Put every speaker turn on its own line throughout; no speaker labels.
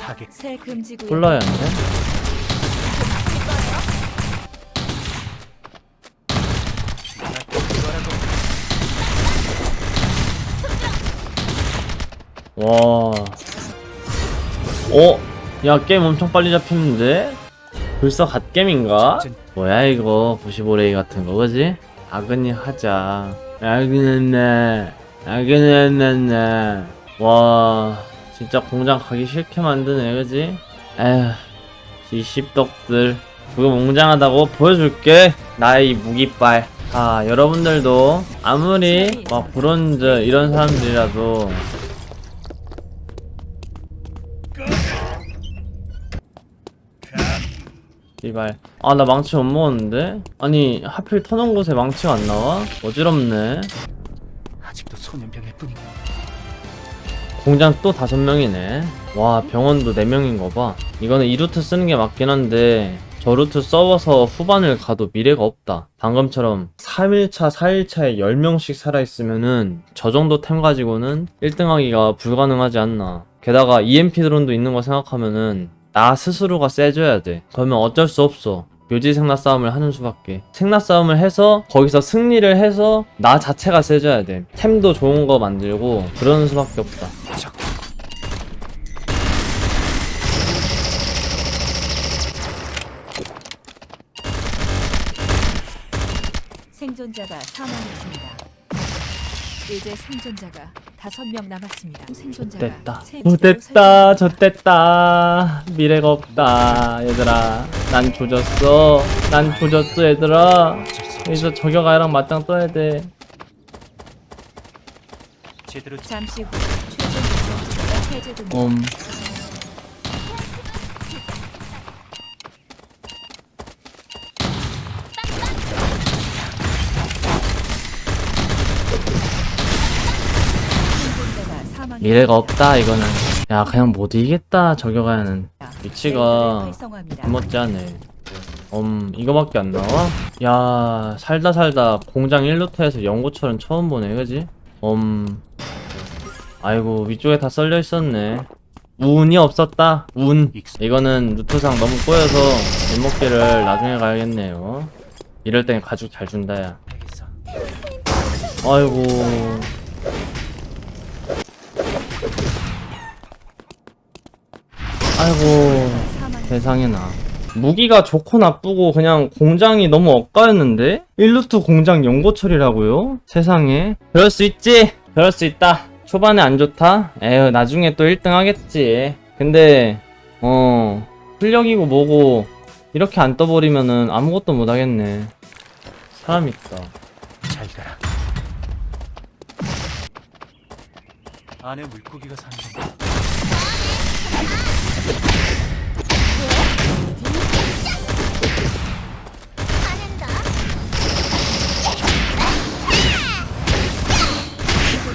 타겟
새 금지 구역
콜라야 안 돼? 와. 어? 야, 게임 엄청 빨리 잡히는데? 벌써 갓겜인가? 뭐야, 이거. 95레이 같은 거, 그지? 아그니 하자. 아그니네. 아그니네. 와. 진짜 공장 가기 싫게 만드네, 그지? 에휴. 이 씹덕들. 그거 웅장하다고 보여줄게. 나의 이 무기빨. 아, 여러분들도 아무리 막 브론즈 이런 사람들이라도 이발 아 나 망치 못 먹었는데? 아니 하필 터놓은 곳에 망치가 안 나와? 어지럽네
아직도 소년병일 뿐인가
공장 또 다섯 명이네. 와 병원도 네 명인 거 봐. 이거는 이 루트 쓰는 게 맞긴 한데 저 루트 써서 후반을 가도 미래가 없다. 방금처럼 3일차 4일차에 10명씩 살아있으면은 저 정도 템 가지고는 1등 하기가 불가능하지 않나. 게다가 EMP 드론도 있는 거 생각하면은 나 스스로가 세져야 돼. 그러면 어쩔 수 없어 묘지 생나 싸움을 하는 수밖에. 생나 싸움을 해서 거기서 승리를 해서 나 자체가 세져야 돼. 템도 좋은 거 만들고 그러는 수밖에 없다.
적
생존자가 사망했습니다. 이제 생존자가 다섯 명 남았습니다. 생존자가
됐다
지대로
됐다
설정됩니다.
졌됐다 미래가 없다 얘들아 난 조졌어 난 조졌어 얘들아 여기서 저격 아이랑 맞짱 떠야 돼
제대로
잠시 후 최종 해제됩니다.
음.
생존자가 사망했습니다.
미래가 없다 이거는. 야 그냥 못 이기겠다 저격아이는. 위치가. 못지않네. 음 이거밖에 안 나와? 야 살다 살다 공장 1루트에서 연고철은 처음 보네 그지? 음 아이고 위쪽에 다 썰려 있었네. 운이 없었다 운. 이거는 루트상 너무 꼬여서 일목기를 나중에 가야겠네요. 이럴 땐 가죽 잘 준다 야. 아이고 아이고
사망
세상에 나. 무기가 좋고 나쁘고 그냥 공장이 너무 엇가였는데? 1루트 공장 연고철이라고요? 세상에. 그럴 수 있지. 그럴 수 있다. 초반에 안 좋다? 에휴 나중에 또 1등 하겠지. 근데 어 실력이고 뭐고 이렇게 안 떠버리면은 아무것도 못 하겠네. 사람 있다.
잘 가라. 안에 물고기가 사는 건가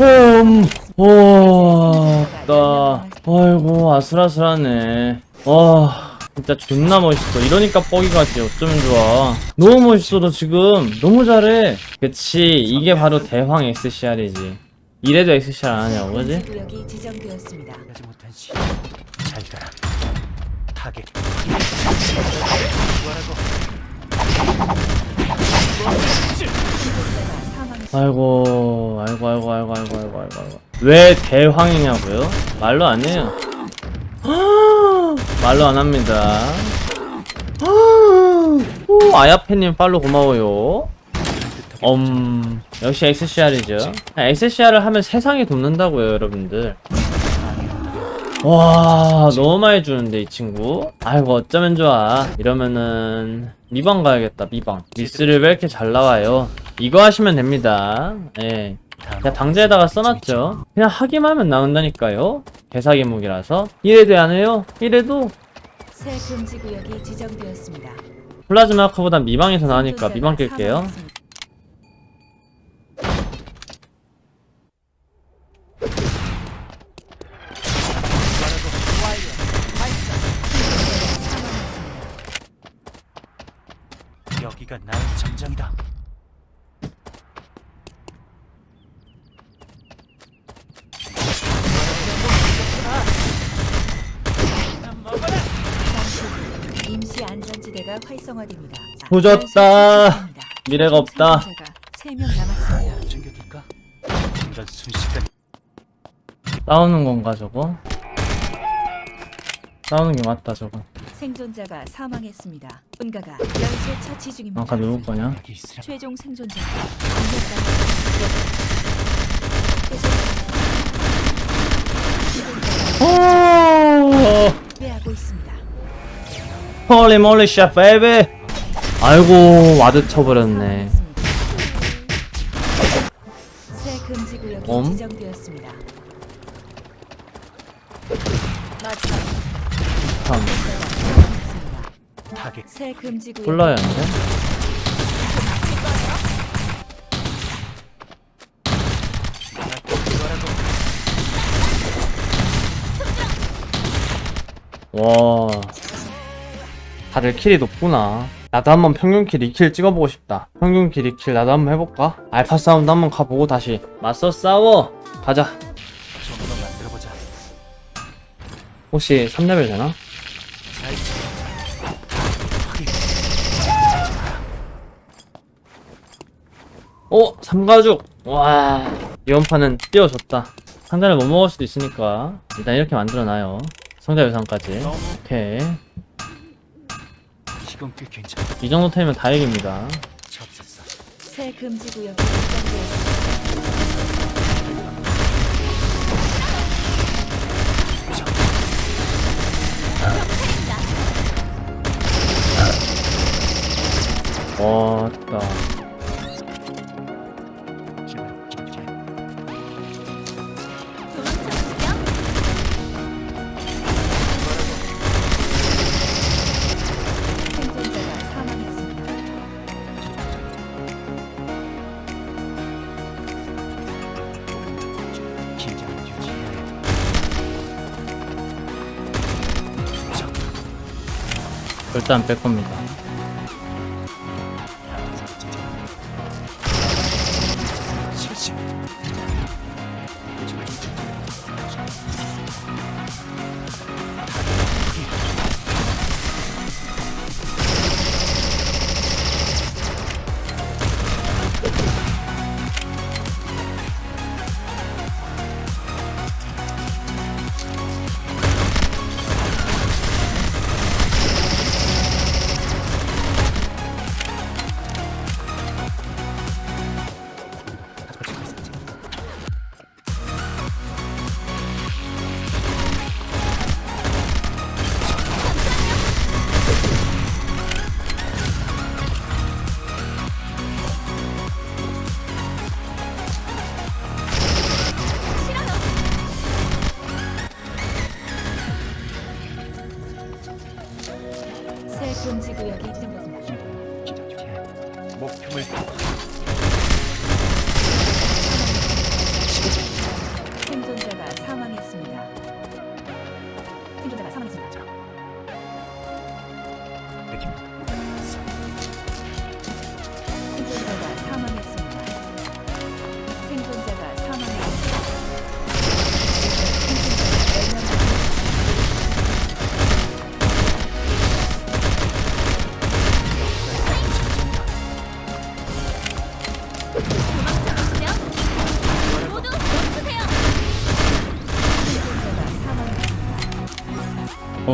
음, 와, 나, 아이고, 아슬아슬하네. 와, 진짜 존나 멋있어. 이러니까 뻑이 가지. 어쩌면 좋아. 너무 멋있어, 너 지금. 너무 잘해. 그치, 이게 바로 대황 XCR이지. 이래도 XCR 안 하냐고, 그지?
구역이 지정되었습니다.
하지 못한 시 잘 가라 타겟
아이고, 아이고, 아이고, 아이고, 아이고, 아이고, 아이고, 아이고. 왜 대황이냐고요? 말로 안 해요. 말로 안 합니다. 오, 아야페님 팔로 고마워요. 음, 역시 XCR이죠. XCR을 하면 세상이 돕는다고요, 여러분들. 와, 너무 많이 주는데, 이 친구. 아이고, 어쩌면 좋아. 이러면은, 미방 가야겠다, 미방. 미스를 왜 이렇게 잘 나와요? 이거 하시면 됩니다. 예. 그냥 방제에다가 써놨죠. 그냥 하기만 하면 나온다니까요. 개사기 무기라서. 이래도 안 해요? 이래도?
새 금지 구역이 지정되었습니다.
플라즈마 아크보단 미방에서 나오니까 미방 낄게요.
사망했습니다.
여기가 나의 전장이다
새 안전지대가 활성화됩니다.
조졌다.
처치중입니다.
미래가 없다.
생존자가 3명 남았습니다.
챙겨둘까? 이런 순식간
싸우는 건가 저거? 싸우는 게 맞다 저거
생존자가 사망했습니다. 본가가 연쇄 처치 중입니다.
아까 누구 거냐?
여기 있으라.
최종 생존자
오
패하고 있습니다.
홀리 몰리 샤 베이비 아이고 와드 쳐버렸네
새 금지 구역이
엄?
지정되었습니다. 마지막
참
사망했습니다.
타겟
새 금지 구역
골라야 하는데 와 다들 킬이 높구나 나도 한번 평균 킬 2킬 찍어보고 싶다 평균 킬 2킬 나도 한번 해볼까? 알파 싸움도 한번 가보고 다시 맞서 싸워 가자. 혹시 3레벨 되나? 오! 삼가죽! 와 이번 판은 띄워줬다 상자를 못 먹을 수도 있으니까 일단 이렇게 만들어놔요 상자 유상까지 오케이
이건 꽤 괜찮아.
이 정도 타이면 다행입니다
접었어.
새 금지 구역이 지정되었습니다.
왔다 절대 안 뺄 겁니다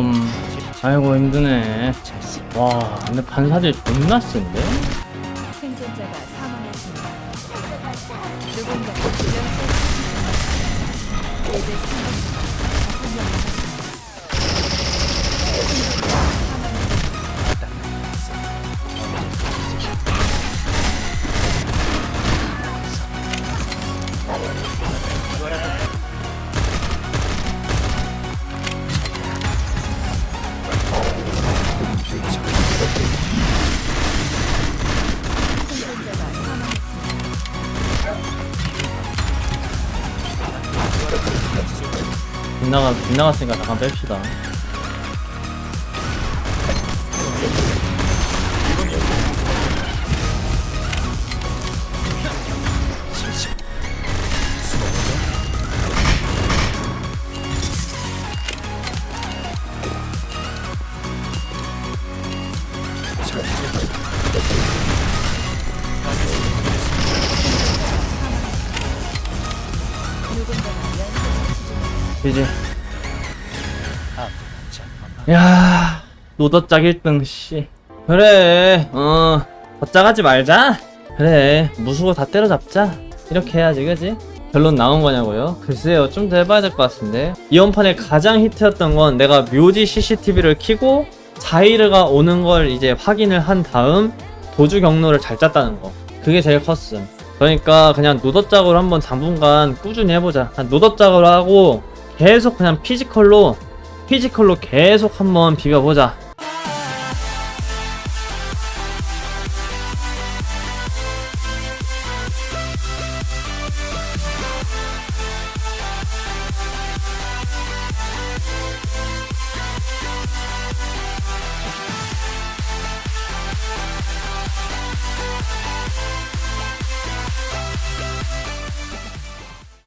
음 아이고 힘드네 와 근데 반사질 존나 센데?
생존자가
빗나가, 빗나갔으니까 잠깐 뺍시다.
이제
야, 노더짝 1등, 씨. 그래, 어, 덧짝하지 말자. 그래, 무수고 다 때려잡자. 이렇게 해야지, 그지? 결론 나온 거냐고요? 글쎄요, 좀 더 해봐야 될 것 같은데. 이번 판에 가장 히트였던 건 내가 묘지 CCTV를 켜고 자이르가 오는 걸 이제 확인을 한 다음 도주 경로를 잘 짰다는 거. 그게 제일 컸음. 그러니까 그냥 노더짝으로 한번 당분간 꾸준히 해보자. 한 노더짝으로 하고 계속 그냥 피지컬로 피지컬로 계속 한번 비벼보자.